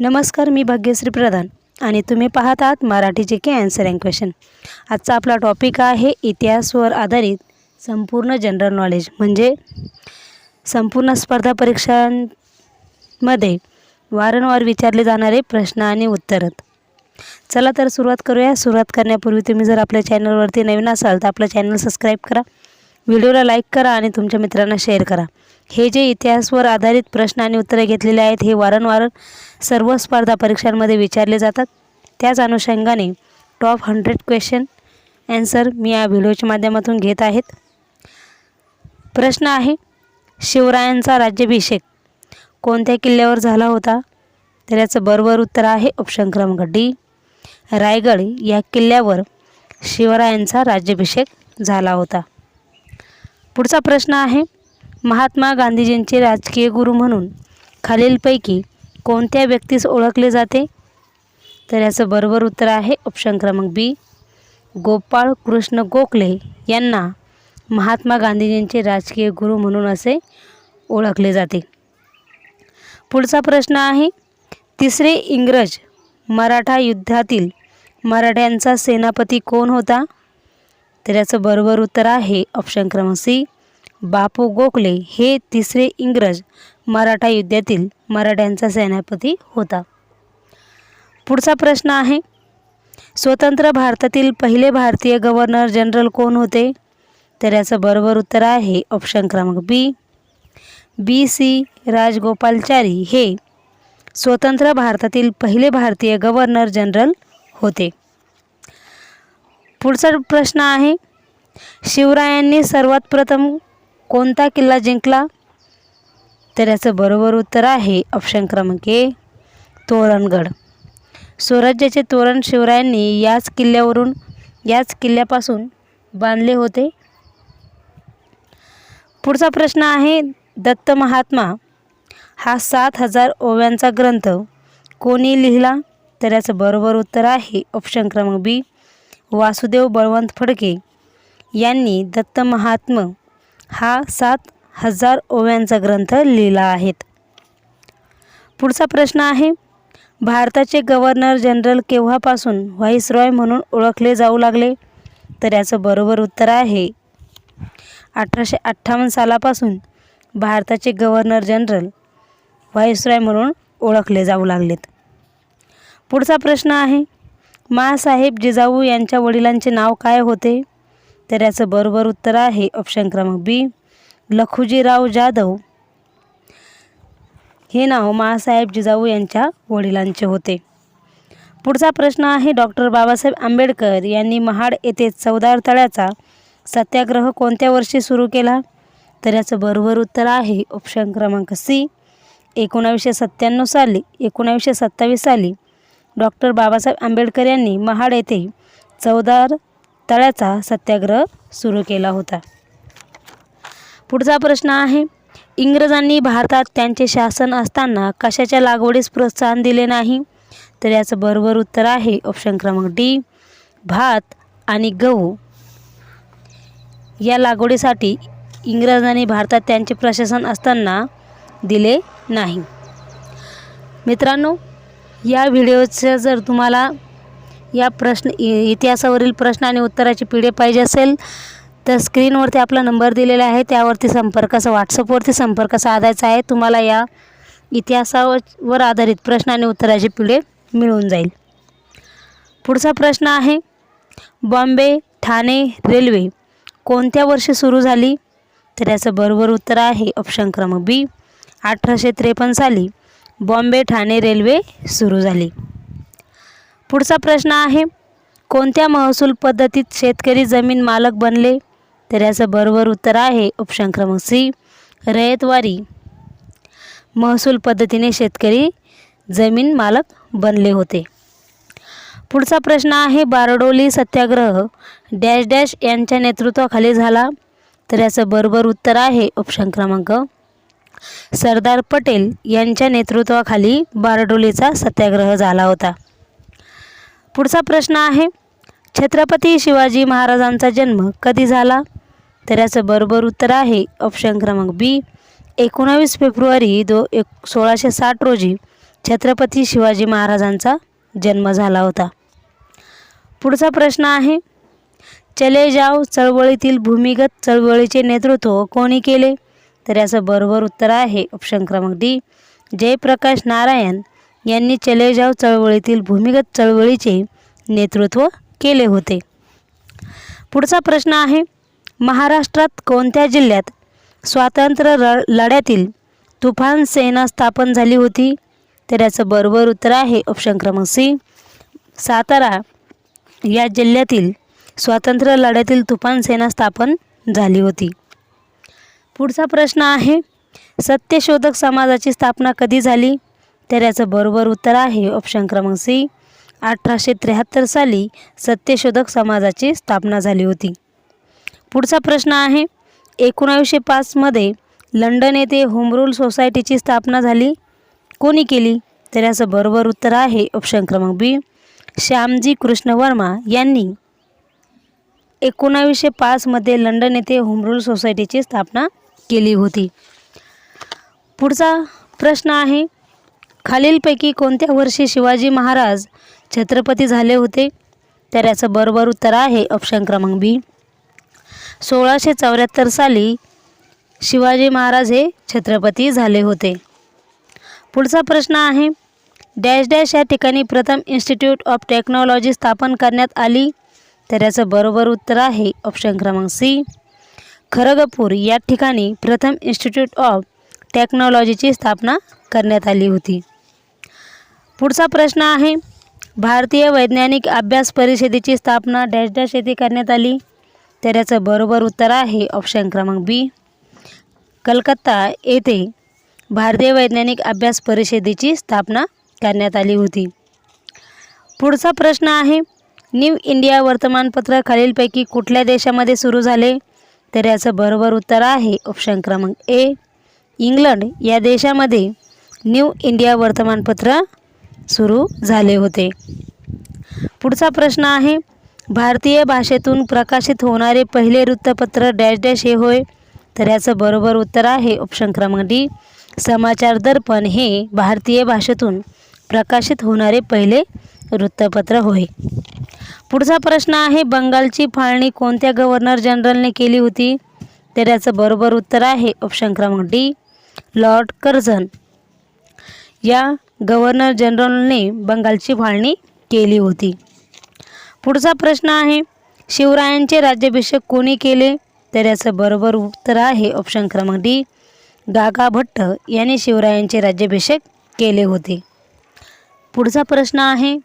नमस्कार मी भाग्यश्री प्रधान आणि तुम्ही पाहत आहात मराठीचे के अँसर अँड क्वेश्चन आजचा आपला टॉपिक आहे इतिहासवर आधारित संपूर्ण जनरल नॉलेज म्हणजे संपूर्ण स्पर्धा परीक्षांमध्ये वारंवार विचारले जाणारे प्रश्न आणि उत्तरं. चला तर सुरुवात करूया. सुरुवात करण्यापूर्वी तुम्ही जर आपल्या चॅनलवरती नवीन असाल तर आपलं चॅनल सबस्क्राईब करा व्हिडिओला लाईक करा आणि तुमच्या मित्रांना शेअर करा. हे जे इतिहासवर आधारित प्रश्न आणि उत्तरे घेतलेले आहेत हे वारंवार सर्व स्पर्धा परीक्षांमध्ये विचारले जातात. त्याच अनुषंगाने टॉप हंड्रेड क्वेश्चन ॲन्सर मी या व्हिडिओच्या माध्यमातून घेत आहेत. प्रश्न आहे शिवरायांचा राज्याभिषेक कोणत्या किल्ल्यावर झाला होता? तर याचं बरोबर उत्तर आहे ऑप्शन क्रमांक डी रायगड या किल्ल्यावर शिवरायांचा राज्याभिषेक झाला होता. पुढचा प्रश्न आहे महात्मा गांधीजींचे राजकीय गुरु म्हणून खालीलपैकी कोणत्या व्यक्तीस ओळखले जाते? तर याचं बरोबर उत्तर आहे ऑप्शन क्रमांक बी गोपाळ कृष्ण गोखले यांना महात्मा गांधीजींचे राजकीय गुरु म्हणून असे ओळखले जाते. पुढचा प्रश्न आहे तिसरे इंग्रज मराठा युद्धातील मराठ्यांचा सेनापती कोण होता? तर याचं बरोबर उत्तर आहे ऑप्शन क्रमांक सी बापू गोखले हे तिसरे इंग्रज मराठा युद्धातील मराठ्यांचा सेनापती होता. पुढचा प्रश्न आहे स्वतंत्र भारतातील पहिले भारतीय गव्हर्नर जनरल कोण होते? तर याचं बरोबर उत्तर आहे ऑप्शन क्रमांक बी बी सी राजगोपालचारी हे स्वतंत्र भारतातील पहिले भारतीय गव्हर्नर जनरल होते. पुढचा प्रश्न आहे शिवरायांनी सर्वात प्रथम कोणता किल्ला जिंकला? तर याचं बरोबर उत्तर आहे ऑप्शन क्रमांक ए तोरणगड. स्वराज्याचे तोरण शिवरायांनी याच किल्ल्यावरून याच किल्ल्यापासून बांधले होते. पुढचा प्रश्न आहे दत्त महात्मा हा सात हजार ओव्यांचा ग्रंथ कोणी लिहिला? तर याचं बरोबर उत्तर आहे ऑप्शन क्रमांक बी वासुदेव बळवंत फडके यांनी दत्त महात्म हा सात हजार ओव्यांचा ग्रंथ लिहिला आहेत पुढचा प्रश्न आहे भारताचे गव्हर्नर जनरल केव्हापासून व्हाईसरॉय म्हणून ओळखले जाऊ लागले? तर याचं बरोबर उत्तर आहे अठराशे अठ्ठावन्न सालापासून भारताचे गव्हर्नर जनरल व्हाईसरॉय म्हणून ओळखले जाऊ लागलेत. पुढचा प्रश्न आहे मासाहेब जिजाऊ यांच्या वडिलांचे नाव काय होते? तर याचं बरोबर उत्तर आहे ऑप्शन क्रमांक बी लखुजीराव जाधव. हे नाव मासाहेब जिजाऊ यांच्या वडिलांचे होते. पुढचा प्रश्न आहे डॉक्टर बाबासाहेब आंबेडकर यांनी महाड येथे चौदार तळ्याचा सत्याग्रह कोणत्या वर्षी सुरू केला? तर याचं बरोबर उत्तर आहे ऑप्शन क्रमांक सी एकोणावीसशे सत्त्याण्णव साली एकोणावीसशे सत्तावीस साली डॉक्टर बाबासाहेब आंबेडकर यांनी महाड येथे चौदार तळ्याचा सत्याग्रह सुरू केला होता. पुढचा प्रश्न आहे इंग्रजांनी भारतात त्यांचे शासन असताना कशाच्या लागवडीस प्रोत्साहन दिले नाही? तर याचं बरोबर उत्तर आहे ऑप्शन क्रमांक डी भात आणि गहू. या लागवडीसाठी इंग्रजांनी भारतात त्यांचे प्रशासन असताना दिले नाही. मित्रांनो या व्हिडिओचं जर तुम्हाला या प्रश्न इ इतिहासावरील प्रश्न आणि उत्तराची पी डी पाहिजे असेल तर स्क्रीनवरती आपला नंबर दिलेला आहे. त्यावरती संपर्क व्हॉट्सअपवरती संपर्क साधायचा आहे. तुम्हाला या इतिहासावर आधारित प्रश्न आणि उत्तराची पिढे मिळून जाईल. पुढचा प्रश्न आहे बॉम्बे ठाणे रेल्वे कोणत्या वर्षी सुरू झाली? तर याचं बरोबर उत्तर आहे ऑप्शन क्रमांक बी अठराशे त्रेपन्न साली बॉम्बे ठाणे रेल्वे सुरू झाली. पुढचा प्रश्न आहे कोणत्या महसूल पद्धतीत शेतकरी जमीन मालक बनले? तर याचं बरोबर उत्तर आहे ऑप्शन क्रमांक सी रयतवारी. महसूल पद्धतीने शेतकरी जमीन मालक बनले होते. पुढचा प्रश्न आहे बारडोली सत्याग्रह डॅश डॅश यांच्या नेतृत्वाखाली झाला. तर याचं बरोबर उत्तर आहे ऑप्शन क्रमांक सरदार पटेल यांच्या नेतृत्वाखाली बारडोलीचा सत्याग्रह झाला होता. पुढचा प्रश्न आहे छत्रपती शिवाजी महाराजांचा जन्म कधी झाला? तर याचं बरोबर उत्तर आहे ऑप्शन क्रमांक बी एकोणावीस फेब्रुवारी दो एक सोळाशे साठ रोजी छत्रपती शिवाजी महाराजांचा जन्म झाला होता. पुढचा प्रश्न आहे चले जाव चळवळीतील भूमिगत चळवळीचे नेतृत्व कोणी केले? तर याचं बरोबर उत्तर आहे ऑप्शन क्रमांक डी जयप्रकाश नारायण यांनी चले जाव चळवळीतील भूमिगत चळवळीचे नेतृत्व केले होते. पुढचा प्रश्न आहे महाराष्ट्रात कोणत्या जिल्ह्यात स्वातंत्र्य र लढ्यातील तुफान सेना स्थापन झाली होती? तर याचं बरोबर उत्तर आहे ऑप्शन क्रमांक सी. सातारा या जिल्ह्यातील स्वातंत्र्य लढ्यातील तुफान सेना स्थापन झाली होती. पुढचा प्रश्न आहे सत्यशोधक समाजाची स्थापना कधी झाली? तर याचं बरोबर उत्तर आहे ऑप्शन क्रमांक सी. अठराशे त्र्याहत्तर साली सत्यशोधक समाजाची स्थापना झाली होती. पुढचा प्रश्न आहे एकोणावीसशे पाचमध्ये लंडन येथे होम रूल सोसायटीची स्थापना झाली. कोणी केली? तर याचं बरोबर उत्तर आहे ऑप्शन क्रमांक बी. श्यामजी कृष्ण वर्मा यांनी. एकोणावीसशे पाचमध्ये लंडन येथे होम रूल सोसायटीची स्थापना केली होती. पुढचा प्रश्न आहे खालीलपैकी कोणत्या वर्षी शिवाजी महाराज छत्रपती झाले होते? तर याचं बरोबर उत्तर आहे ऑप्शन क्रमांक बी सोळाशे चौऱ्याहत्तर साली शिवाजी महाराज हे छत्रपती झाले होते. पुढचा प्रश्न आहे डॅश डॅश या ठिकाणी प्रथम इन्स्टिट्यूट ऑफ टेक्नॉलॉजी स्थापन करण्यात आली? तर याचं बरोबर उत्तर आहे ऑप्शन क्रमांक सी खरगपूर या ठिकाणी प्रथम इन्स्टिट्यूट ऑफ टेक्नॉलॉजीची स्थापना करण्यात आली होती. पुढचा प्रश्न आहे भारतीय वैज्ञानिक अभ्यास परिषदेची स्थापना डॅश डॅश येथे करण्यात आली. तर याचं बरोबर उत्तर आहे ऑप्शन क्रमांक बी कलकत्ता येथे भारतीय वैज्ञानिक अभ्यास परिषदेची स्थापना करण्यात आली होती. पुढचा प्रश्न आहे न्यू इंडिया वर्तमानपत्र खालीलपैकी कुठल्या देशामध्ये सुरू झाले? तर याचं बरोबर उत्तर आहे ऑप्शन क्रमांक ए इंग्लंड या देशामध्ये न्यू इंडिया वर्तमानपत्र सुरू झाले होते. पुढचा प्रश्न आहे भारतीय भाषेतून प्रकाशित होणारे पहिले वृत्तपत्र डॅश डॅश हे होय? तर याचं बरोबर उत्तर आहे ऑप्शन क्रमांक डी समाचार दर्पण हे भारतीय भाषेतून प्रकाशित होणारे पहिले वृत्तपत्र होय. पुढचा प्रश्न आहे बंगालची फाळणी कोणत्या गव्हर्नर जनरलने केली होती? तर याचं बरोबर उत्तर आहे ऑप्शन क्रमांक डी लॉर्ड कर्झन. या गव्हर्नर जनरलने बंगालची फाळणी केली होती. पुढचा प्रश्न आहे शिवरायांचे राज्याभिषेक कोणी केले? तर याचं बरोबर उत्तर आहे ऑप्शन क्रमांक डी गागा भट्ट यांनी शिवरायांचे राज्याभिषेक केले होते. पुढचा प्रश्न आहे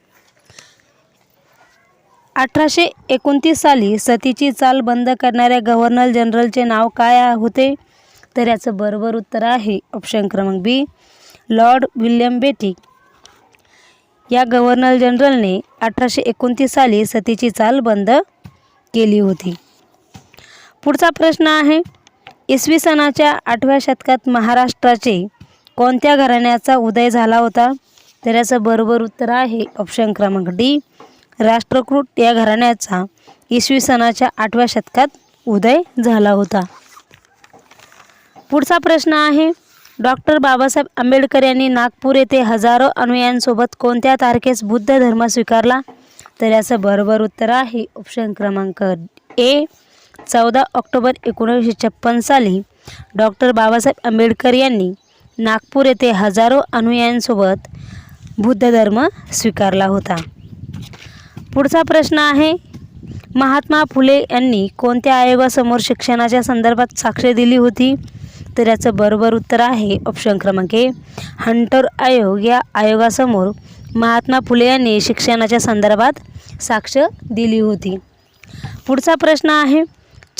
अठराशे एकोणतीस साली सतीची चाल बंद करणाऱ्या गव्हर्नर जनरलचे नाव काय होते? तर याचं बरोबर उत्तर आहे ऑप्शन क्रमांक बी लॉर्ड विल्यम बेटिक या गव्हर्नर जनरलने अठराशे एकोणतीस साली सतीची चाल बंद केली होती. पुढचा प्रश्न आहे इसवी सणाच्या आठव्या शतकात महाराष्ट्राचे कोणत्या घराण्याचा उदय झाला होता? तर याचं बरोबर उत्तर आहे ऑप्शन क्रमांक डी राष्ट्रकूट या घराण्याचा इसवी सणाच्या आठव्या शतकात उदय झाला होता. पुढचा प्रश्न आहे डॉक्टर बाबासाहेब आंबेडकर यांनी नागपूर येथे हजारो अनुयायांसोबत कोणत्या तारखेस बुद्ध धर्म स्वीकारला? तर याचं बरोबर उत्तर आहे ऑप्शन क्रमांक ए. चौदा ऑक्टोबर एकोणीसशे छप्पन साली डॉक्टर बाबासाहेब आंबेडकर यांनी नागपूर येथे हजारो अनुयायांसोबत बुद्ध धर्म स्वीकारला होता. पुढचा प्रश्न आहे महात्मा फुले यांनी कोणत्या आयोगासमोर शिक्षणाच्या संदर्भात साक्ष दिली होती? तर याचं बरोबर उत्तर आहे. ऑप्शन क्रमांक ए हंटर आयोग. या आयोगासमोर महात्मा फुले यांनी शिक्षणाच्या संदर्भात साक्ष दिली होती. पुढचा प्रश्न आहे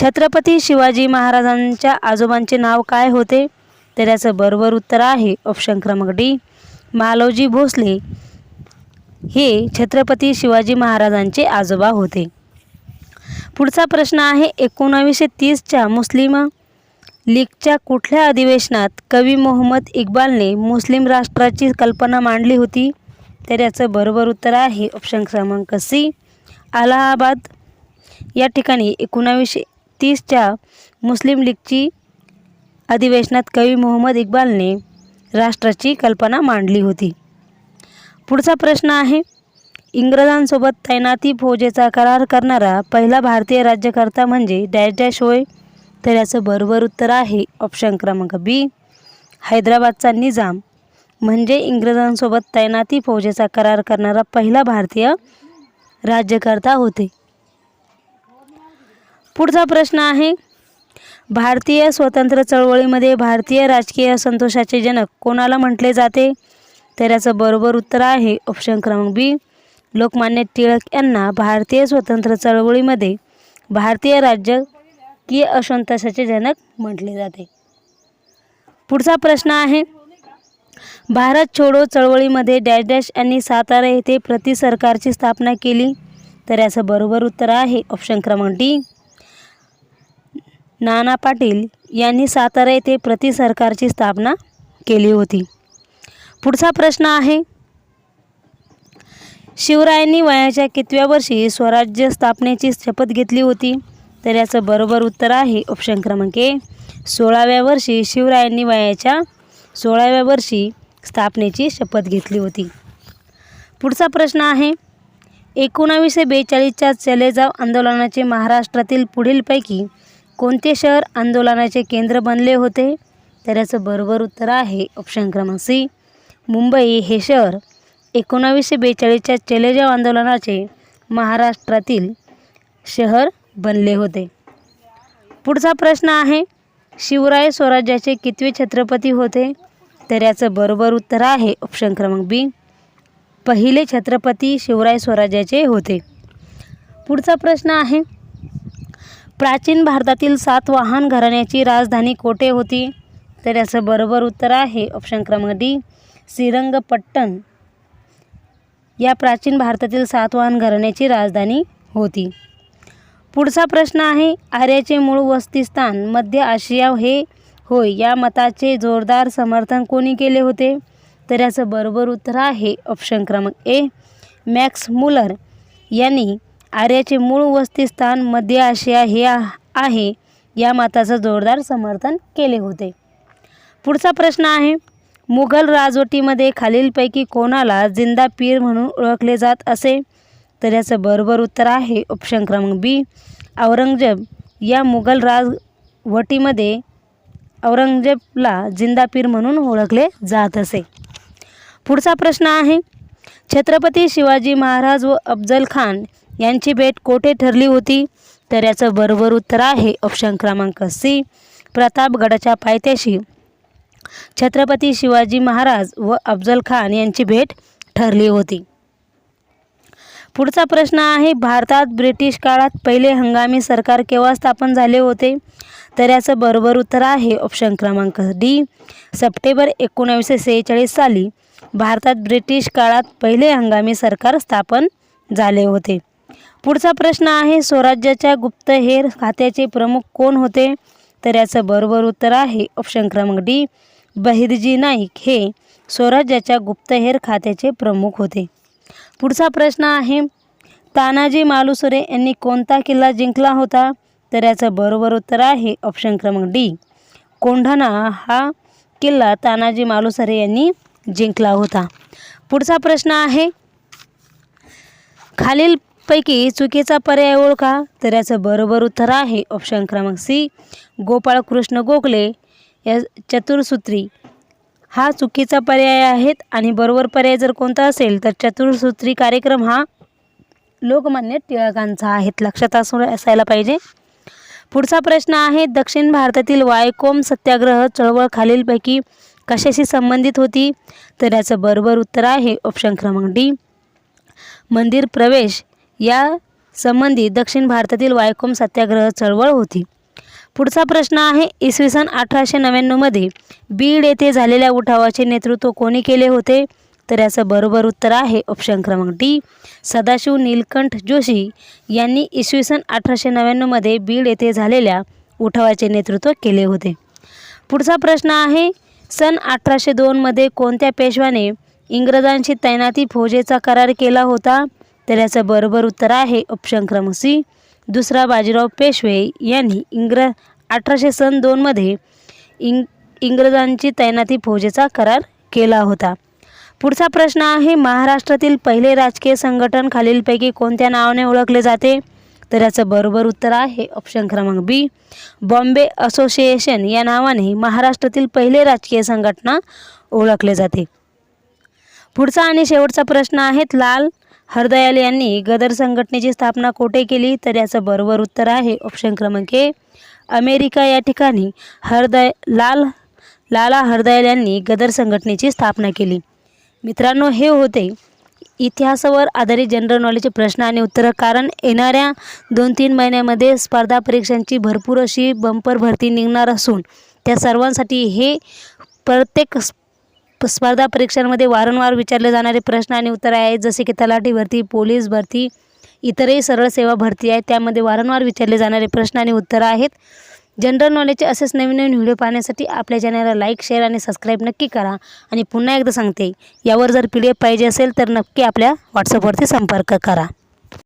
छत्रपती शिवाजी महाराजांच्या आजोबांचे नाव काय होते? तर याचं बरोबर उत्तर आहे ऑप्शन क्रमांक डी मालोजी भोसले. हे छत्रपती शिवाजी महाराजांचे आजोबा होते. पुढचा प्रश्न आहे एकोणावीसशे तीसच्या मुस्लिम लीगच्या कुठल्या अधिवेशनात कवी मोहम्मद इक्बालने मुस्लिम राष्ट्राची कल्पना मांडली होती? तर याचं बरोबर उत्तर आहे ऑप्शन क्रमांक सी अलाहाबाद. या ठिकाणी एकोणावीसशे तीसच्या मुस्लिम लीगची अधिवेशनात कवी मोहम्मद इक्बालने राष्ट्राची कल्पना मांडली होती. पुढचा प्रश्न आहे इंग्रजांसोबत तैनाती फौजेचा करार करणारा पहिला भारतीय राज्यकर्ता म्हणजे डॅश डॅश होय? तर याचं बरोबर उत्तर आहे ऑप्शन क्रमांक बी हैदराबादचा निजाम म्हणजे इंग्रजांसोबत तैनाती फौजेचा करार करणारा पहिला भारतीय राज्यकर्ता होते. पुढचा प्रश्न आहे भारतीय स्वतंत्र चळवळीमध्ये भारतीय राजकीय संतोषाचे जनक कोणाला म्हटले जाते? तर याचं बरोबर उत्तर आहे ऑप्शन क्रमांक बी लोकमान्य टिळक यांना भारतीय स्वतंत्र चळवळीमध्ये भारतीय राज्य की असंतोषाचे जनक म्हटले जाते. पुढचा प्रश्न आहे भारत छोडो चळवळीमध्ये डॅश डॅश यांनी सातारा येथे प्रति सरकारची स्थापना केली तर याचं बरोबर उत्तर आहे ऑप्शन क्रमांक डी नाना पाटील यांनी सातारा येथे प्रति सरकारची स्थापना केली होती. पुढचा प्रश्न आहे शिवरायांनी वयाच्या कितव्या वर्षी स्वराज्य स्थापनेची शपथ घेतली होती? तर याचं बरोबर उत्तर आहे ऑप्शन क्रमांक ए. सोळाव्या वर्षी शिवरायांनी वयाच्या सोळाव्या वर्षी स्थापनेची शपथ घेतली होती. पुढचा प्रश्न आहे एकोणावीसशे बेचाळीसच्या चले जाव आंदोलनाचे महाराष्ट्रातील पुढीलपैकी कोणते शहर आंदोलनाचे केंद्र बनले होते? तर याचं बरोबर उत्तर आहे ऑप्शन क्रमांक सी. मुंबई हे शहर एकोणावीसशे बेचाळीसच्या चलेजाव आंदोलनाचे महाराष्ट्रातील शहर बनले होते. पुढचा प्रश्न आहे शिवराय स्वराज्याचे कितवे छत्रपती होते? तर याचं बरोबर उत्तर आहे ऑप्शन क्रमांक बी पहिले छत्रपती शिवराय स्वराज्याचे होते. पुढचा प्रश्न आहे प्राचीन भारतातील सातवाहन घराण्याची राजधानी कोठे होती? तर याचं बरोबर उत्तर आहे ऑप्शन क्रमांक डी श्रीरंगपट्टण. या प्राचीन भारतातील सातवाहन घराण्याची राजधानी होती. पुढचा प्रश्न आहे आर्याचे मूळ वस्तीस्थान मध्य आशिया हे होय या मताचे जोरदार समर्थन कोणी केले होते? तर याचं बरोबर उत्तर आहे ऑप्शन क्रमांक ए मॅक्स मुलर यांनी आर्याचे मूळ वस्तीस्थान मध्य आशिया हे आहे या मताचं जोरदार समर्थन केले होते. पुढचा प्रश्न आहे मुघल राजवटीमध्ये खालीलपैकी कोणाला जिंदा पीर म्हणून ओळखले जात असे? तर याचं बरोबर उत्तर आहे ऑप्शन क्रमांक बी औरंगजेब. या मुघल राजवटीमध्ये औरंगजेबला जिंदा पीर म्हणून ओळखले जात असे. पुढचा प्रश्न आहे छत्रपती शिवाजी महाराज व अफजल खान यांची भेट कोठे ठरली होती? तर याचं बरोबर उत्तर आहे ऑप्शन क्रमांक सी प्रतापगडाच्या पायथ्याशी. छत्रपती शिवाजी महाराज व अफजल खान यांची भेट ठरली होती. पुढचा प्रश्न आहे भारतात ब्रिटिश काळात पहिले हंगामी सरकार केव्हा स्थापन झाले होते? तर याचं बरोबर उत्तर आहे ऑप्शन क्रमांक डी सप्टेंबर एकोणावीसशे सेहेचाळीस साली भारतात ब्रिटिश काळात पहिले हंगामी सरकार स्थापन झाले होते. पुढचा प्रश्न आहे स्वराज्याच्या गुप्तहेर खात्याचे प्रमुख कोण होते? तर याचं बरोबर उत्तर आहे ऑप्शन क्रमांक डी बहिर्जी नाईक हे स्वराज्याच्या गुप्तहेर खात्याचे प्रमुख होते. पुढचा प्रश्न आहे तानाजी मालुसरे यांनी कोणता किल्ला जिंकला होता? तर याचं बरोबर उत्तर आहे ऑप्शन क्रमांक डी कोंढाणा हा किल्ला तानाजी मालुसरे यांनी जिंकला होता. पुढचा प्रश्न आहे खालीलपैकी चुकीचा पर्याय ओळखा? तर याचं बरोबर उत्तर आहे ऑप्शन क्रमांक सी गोपाळकृष्ण गोखले या चतुर्सूत्री. हा चुकीचा पर्याय आहेत आणि बरोबर पर्याय जर कोणता असेल तर चतुर्सूत्री कार्यक्रम हा लोकमान्य टिळकांचा आहेत. लक्षात असू असायला पाहिजे. पुढचा प्रश्न आहे दक्षिण भारतातील वायकोम सत्याग्रह चळवळ खालीलपैकी कशाशी संबंधित होती? तर याचं बरोबर उत्तर आहे ऑप्शन क्रमांक डी मंदिर प्रवेश या संबंधी दक्षिण भारतातील वायकोम सत्याग्रह चळवळ होती. पुढचा प्रश्न आहे इसवी सन अठराशे नव्याण्णवमध्ये बीड येथे झालेल्या उठावाचे नेतृत्व कोणी केले होते? तर याचं बरोबर उत्तर आहे ऑप्शन क्रमांक डी सदाशिव नीलकंठ जोशी यांनी इसवी सन अठराशे नव्याण्णवमध्ये बीड येथे झालेल्या उठावाचे नेतृत्व केले होते. पुढचा प्रश्न आहे सन अठराशे दोनमध्ये कोणत्या पेशव्याने इंग्रजांशी तैनाती फौजेचा करार केला होता? तर याचं बरोबर उत्तर आहे ऑप्शन क्रमांक सी दुसरा बाजीराव पेशवे यांनी इंग्र अठराशे सन दोनमध्ये इंग इंग्रजांची तैनाती फौजेचा करार केला होता. पुढचा प्रश्न आहे महाराष्ट्रातील पहिले राजकीय संघटन खालीलपैकी कोणत्या नावाने ओळखले जाते? तर याचं बरोबर उत्तर आहे ऑप्शन क्रमांक बी बॉम्बे असोसिएशन या नावाने महाराष्ट्रातील पहिले राजकीय संघटना ओळखले जाते. पुढचा आणि शेवटचा प्रश्न आहे लाल हरदयाल यांनी गदर संघटनेची स्थापना कोठे केली? तर याचं बरोबर उत्तर आहे ऑप्शन क्रमांक ए. अमेरिका या ठिकाणी हरदय लाल लाला हरदयाल यांनी गदर संघटनेची स्थापना केली. मित्रांनो हे होते इतिहासावर आधारित जनरल नॉलेजचे प्रश्न आणि उत्तरं. कारण येणाऱ्या दोन तीन महिन्यामध्ये स्पर्धा परीक्षांची भरपूर अशी बंपर भरती निघणार असून त्या सर्वांसाठी हे प्रत्येक स्प- स्पर्धा परीक्षांमध्ये वारंवार विचारले जाणारे प्रश्न आणि उत्तरं आहेत जसे की तलाठी भरती पोलीस भरती इतरही सरळ सेवा भरती आहे. त्यामध्ये वारंवार विचारले जाणारे प्रश्न आणि उत्तरं आहेत. जनरल नॉलेजचे असेच नवीन नवीन व्हिडिओ पाहण्यासाठी आपल्या चॅनलला लाईक शेअर आणि सबस्क्राईब नक्की करा. आणि पुन्हा एकदा सांगते यावर जर पी डी एफ पाहिजे असेल तर नक्की आपल्या व्हॉट्सअपवरती संपर्क करा.